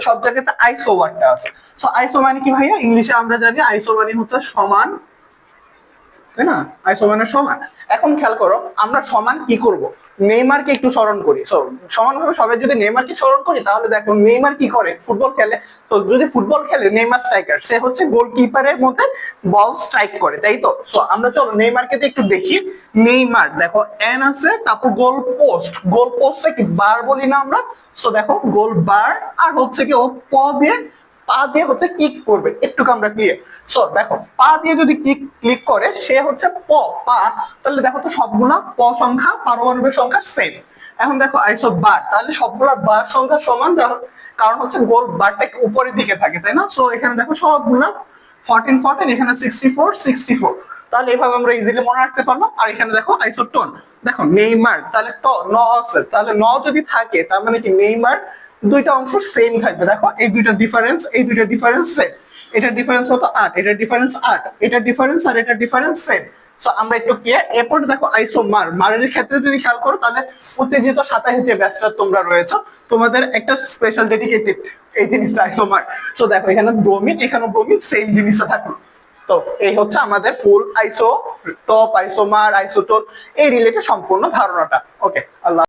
সব জায়গাতে আইসো ওয়ার্ডটা আছে। সো আইসো মানে কি ভাইয়া? ইংলিশে আমরা জানি আইসো মানে হচ্ছে সমান তাই না? আইসো মানে সমান। এখন খেয়াল করো, আমরা সমান কি করব? নেইমারকে একটু স্মরণ করি। সো সমানভাবে সবাই যদি নেইমারকে স্মরণ করি, তাহলে দেখো নেইমার কি করে? ফুটবল খেলে। তো যদি ফুটবল খেলে, নেইমার স্ট্রাইকার সে হচ্ছে গোলকিপারের মধ্যে বল স্ট্রাইক করে, তাই তো? সো আমরা চলো নেইমারকে তো একটু দেখি। নেইমার, দেখো, এন আছে, তারপর গোল পোস্ট গোল পোস্টে কি? বার বলি না আমরা। সো দেখো গোল বার আর হচ্ছে কি ও প দিয়ে পা দিয়ে হচ্ছে ক্লিক করবে। একটু আমরা ক্লিয়ার সো দেখো, পা দিয়ে যদি ক্লিক ক্লিক করে, সে হচ্ছে প, পা। তাহলে দেখো তো সবগুলা প সংখ্যা, পারমাণবিক সংখ্যা সেম এখন দেখো আইসো বার তাহলে সবগুলা বার সংখ্যা সমান কারণ হচ্ছে গোল বারটা একটু উপরের দিকে থাকে, তাই না? সো এখানে দেখো সবগুলা ফোরটিন ফোরটিন এখানে সিক্সটি ফোর সিক্সটি ফোর তাহলে এভাবে আমরা ইজিলি মনে রাখতে পারব। আর এখানে দেখো আইসোটোন দেখো, নেইমার, তাহলে ট, ন আছে। তাহলে ন যদি থাকে, তার মানে কি, নেইমার দুইটা অংশ সেম থাকবে। দেখো, এই দুইটা ডিফারেন্স এই দুইটা ডিফারেন্স সেম এটা ডিফারেন্স কত? আট। এটা ডিফারেন্স আট। এটা ডিফারেন্স আর এটা ডিফারেন্স সেম সো আমরা একটু ক্লিয়ার এরপর দেখো আইসো মার মারের ক্ষেত্রে যদি খেয়াল করো, তাহলে উত্তেজিত সাতাশ যে ব্যাচটা তোমরা রয়েছে, তোমাদের একটা স্পেশাল ডেডিকেটেড এই জিনিসটা আইসো মার সো দেখো, এখানে ব্রোমিন এখানে ব্রোমিন সেম জিনিসটা থাকল। তো, এই হচ্ছে আমাদের full isotope isomer isotone এই রিলেটেড সম্পূর্ণ ধারণাটা। ওকে আল্লাহ